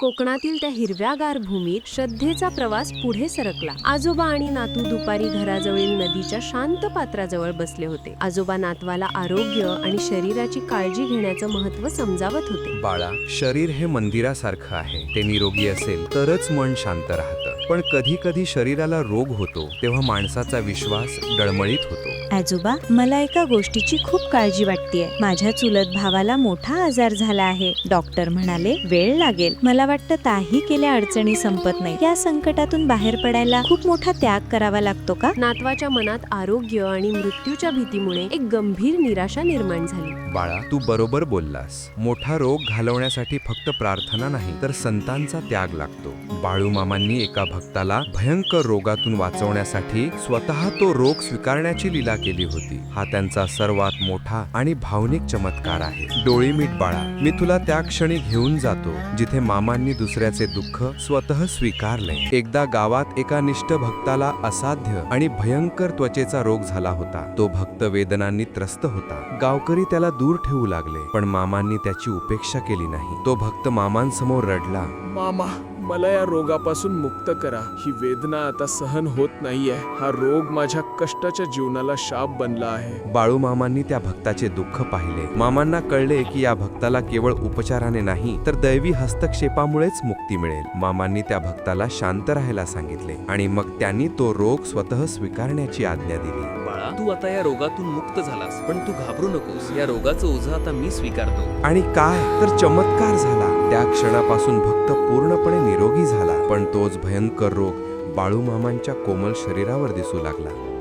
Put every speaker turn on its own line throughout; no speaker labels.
कोकणातील त्या हिरव्यागार भूमीत श्रद्धेचा प्रवास पुढे सरकला. आजोबा आणि नातू दुपारी घराजवळील नदीच्या शांत पात्राजवळ बसले होते. आजोबा नातवाला आरोग्य आणि शरीराची काळजी घेण्याचं महत्त्व समजावत होते.
बाळा शरीर हे मंदिरासारखं आहे. ते निरोगी असेल तरच मन शांत राहतं. पण कधी कधी शरीराला रोग होतो तेव्हा माणसाचा विश्वास डळमळीत होतो.
आजोबा मला एका गोष्टीची खूप काळजी वाटतेय. माझ्या चुलत भावाला मोठा आजार झाला आहे. डॉक्टर म्हणाले वेळ लागेल. मला वाटतं काही केल्या अडचणी संपत नाही. या संकटातून बाहेर पडायला खूप मोठा त्याग करावा लागतो का?
नातवाच्या मनात आरोग्य आणि मृत्यूच्या भीतीमुळे एक गंभीर निराशा निर्माण झाली.
बाळा तू बरोबर बोललास. मोठा रोग घालवण्यासाठी फक्त प्रार्थना नाही तर संतांचा त्याग लागतो. बाळू मामांनी एका भक्ताला भयंकर रोगातून वाचवण्यासाठी स्वतः तो रोग स्वीकारण्याची लीला केली होती. हा त्यांचा सर्वात मोठा आणि भावनिक चमत्कार आहे. डोळी मीठ बाळा मी तुला त्या क्षणी घेऊन जातो जिथे मामांनी दुसऱ्याचे दुःख स्वतः स्वीकारले. एकदा गावात एका निष्ठ भक्ताला असाध्य आणि भयंकर त्वचेचा रोग झाला होता. तो भक्त वेदनांनी त्रस्त होता. गावकरी त्याला दूर ठेवू लागले पण मामांनी त्याची उपेक्षा केली नाही. तो भक्त मामांसमोर रडला.
मामा मला या रोगापासून मुक्त करा. ही वेदना आता सहन होत नाहीये. हा रोग माझ्या कष्टाच्या जीवनाला शाप बनला आहे.
बाळू मामांनी त्या भक्ताचे दुःख पाहिले. मामांना कळले की या भक्ताला केवळ उपचाराने नाही तर दैवी हस्तक्षेपामुळेच मुक्ती मिळेल. मामांनी त्या भक्ताला शांत राहायला सांगितले आणि मग त्यांनी तो रोग स्वतः स्वीकारण्याची आज्ञा दिली.
बाळा तू आता या रोगातून मुक्त झालास पण तू घाबरू नकोस. या रोगाचं ओझं आता मी स्वीकारतो.
आणि काय? तर चमत्कार झाला. त्या क्षणापासून भक्त पूर्णपणे निरोगी झाला. पण तोच भयंकर रोग बाळू मामांच्या कोमल शरीरावर दिसू लागला.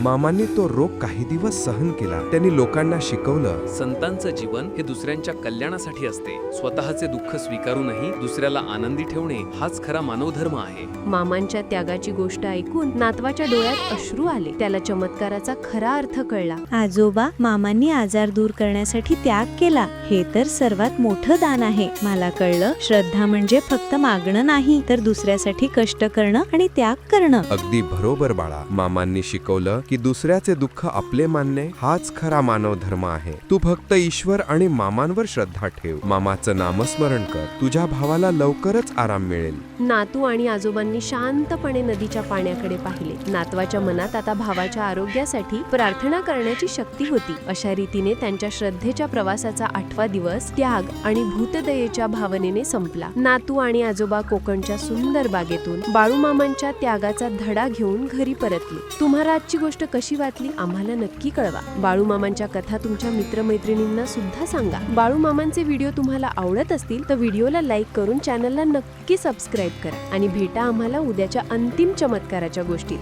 मामांनी तो रोग काही दिवस सहन केला. त्यांनी लोकांना शिकवलं.
संतांचं जीवन हे दुसऱ्यांच्या कल्याणासाठी असते. स्वतःचे दुःख स्वीकारूनही दुसऱ्याला आनंदी ठेवणे हाच खरा मानवधर्म आहे.
मामांच्या त्यागाची गोष्ट ऐकून नातवाच्या डोळ्यात अश्रू आले. त्याला चमत्काराचा खरा अर्थ कळला.
आजोबा मामांनी आजार दूर करण्यासाठी त्याग केला. हे तर सर्वात मोठं दान आहे. मला कळलं श्रद्धा म्हणजे फक्त मागणं नाही तर दुसऱ्यासाठी कष्ट करणं आणि त्याग करणं.
अगदी बरोबर बाळा. मामांनी शिकवलं की दुसऱ्याचे दुःख आपले मानणे हाच खरा मानव धर्म आहे. तू फक्त ईश्वर आणि मामांवर श्रद्धा ठेव. मामाचं नामस्मरण कर. तुझ्या भावाला लवकरच आराम मिळेल.
नातू आणि आजोबांनी शांतपणे नदीच्या पाण्याकडे पाहिले. नातवाच्या मनात आता भावाच्या आरोग्यासाठी प्रार्थना करण्याची शक्ती होती. अशा रीतीने त्यांच्या श्रद्धेच्या प्रवासाचा आठवा दिवस त्याग आणि भूतदयेच्या भावनेने संपला. नातू आणि आजोबा कोकणच्या सुंदर बागेतून बाळूमामांच्या त्यागाचा धडा घेऊन घरी परतले. तुम्हाला आजची गोष्ट गोष्ट कशी वाटली आम्हाला नक्की कळवा. बाळूमामांच्या कथा तुमच्या मित्रमैत्रिणींना सुद्धा सांगा. बाळूमामांचे व्हिडिओ तुम्हाला आवडत असतील तर व्हिडिओला लाईक करून चॅनलला नक्की सबस्क्राईब करा. आणि भेटा आम्हाला उद्याच्या अंतिम चमत्काराच्या गोष्टीत.